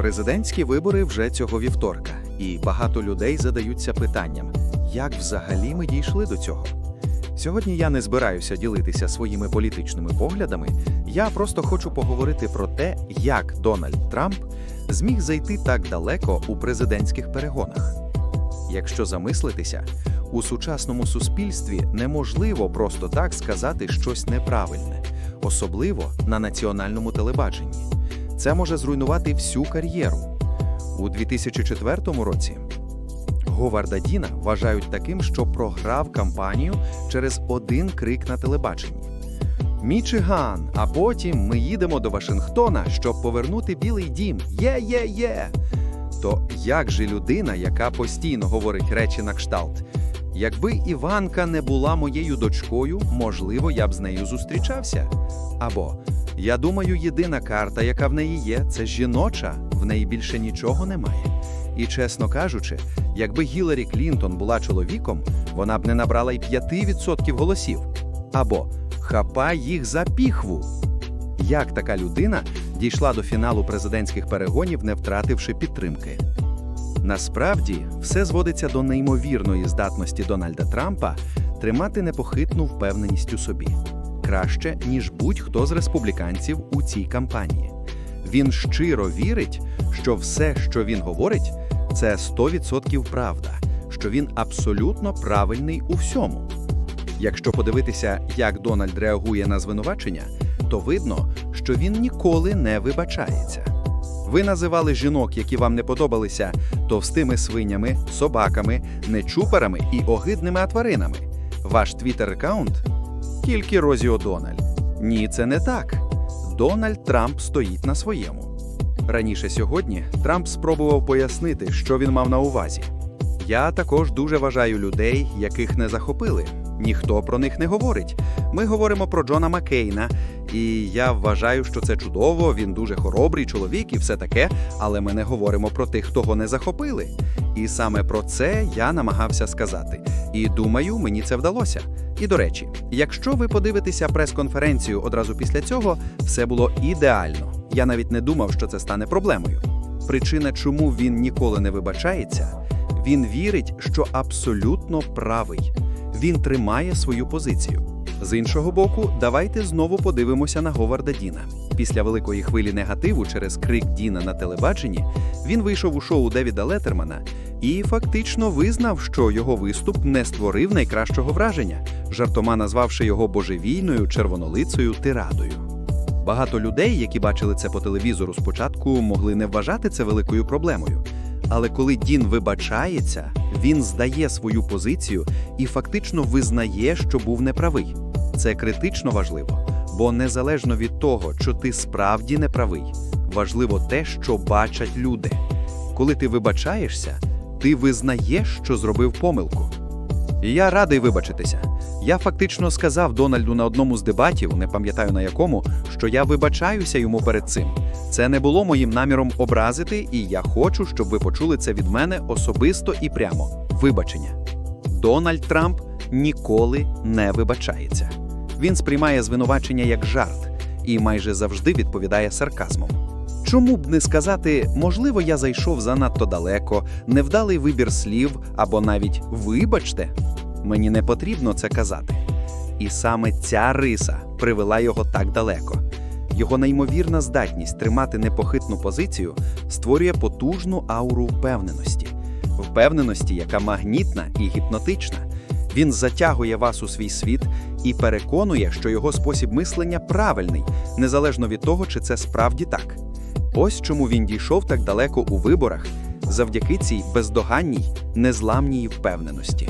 Президентські вибори вже цього вівторка, і багато людей задаються питанням, як взагалі ми дійшли до цього. Сьогодні я не збираюся ділитися своїми політичними поглядами. Я просто хочу поговорити про те, як Дональд Трамп зміг зайти так далеко у президентських перегонах. Якщо замислитися, у сучасному суспільстві неможливо просто так сказати щось неправильне, особливо на національному телебаченні. Це може зруйнувати всю кар'єру. У 2004 році Говарда Діна вважають таким, що програв кампанію через один крик на телебаченні. Мічиган, а потім ми їдемо до Вашингтона, щоб повернути Білий дім. Є-є-є! То як же людина, яка постійно говорить речі на кшталт? Якби Іванка не була моєю дочкою, можливо, я б з нею зустрічався. Або я думаю, єдина карта, яка в неї є, це жіноча, в неї більше нічого немає. І чесно кажучи, якби Гіларі Клінтон була чоловіком, вона б не набрала й 5% голосів. Або хапай їх за піхву. Як така людина дійшла до фіналу президентських перегонів, не втративши підтримки? Насправді, все зводиться до неймовірної здатності Дональда Трампа тримати непохитну впевненість у собі краще, ніж будь-хто з республіканців у цій кампанії. Він щиро вірить, що все, що він говорить, це 100% правда, що він абсолютно правильний у всьому. Якщо подивитися, як Дональд реагує на звинувачення, то видно, що він ніколи не вибачається. Ви називали жінок, які вам не подобалися, товстими свинями, собаками, нечупарами і огидними тваринами. Ваш твіттер-аккаунт тільки Розі О'Дональд. Ні, це не так. Дональд Трамп стоїть на своєму. Раніше сьогодні Трамп спробував пояснити, що він мав на увазі. Я також дуже вважаю людей, яких не захопили. Ніхто про них не говорить. Ми говоримо про Джона Маккейна, і я вважаю, що це чудово. Він дуже хоробрий чоловік і все таке. Але ми не говоримо про тих, кого не захопили. І саме про це я намагався сказати. І думаю, мені це вдалося. І до речі, якщо ви подивитеся прес-конференцію одразу після цього, все було ідеально. Я навіть не думав, що це стане проблемою. Причина, чому він ніколи не вибачається, він вірить, що абсолютно правий. Він тримає свою позицію. З іншого боку, давайте знову подивимося на Говарда Діна. Після великої хвилі негативу через крик Діна на телебаченні він вийшов у шоу Девіда Леттермана і фактично визнав, що його виступ не створив найкращого враження, жартома назвавши його божевільною червонолицею тирадою. Багато людей, які бачили це по телевізору спочатку, могли не вважати це великою проблемою. Але коли Дін вибачається, він здає свою позицію і фактично визнає, що був неправий. Це критично важливо, бо незалежно від того, що ти справді неправий, важливо те, що бачать люди. Коли ти вибачаєшся, ти визнаєш, що зробив помилку. Я радий вибачитися. Я фактично сказав Дональду на одному з дебатів, не пам'ятаю на якому, що я вибачаюся йому перед цим. Це не було моїм наміром образити, і я хочу, щоб ви почули це від мене особисто і прямо. Вибачення. Дональд Трамп ніколи не вибачається. Він сприймає звинувачення як жарт і майже завжди відповідає сарказмом. Чому б не сказати, можливо, я зайшов занадто далеко, невдалий вибір слів або навіть вибачте? Мені не потрібно це казати. І саме ця риса привела його так далеко. Його неймовірна здатність тримати непохитну позицію створює потужну ауру впевненості, впевненості, яка магнітна і гіпнотична. Він затягує вас у свій світ і переконує, що його спосіб мислення правильний, незалежно від того, чи це справді так. Ось чому він дійшов так далеко у виборах завдяки цій бездоганній, незламній впевненості.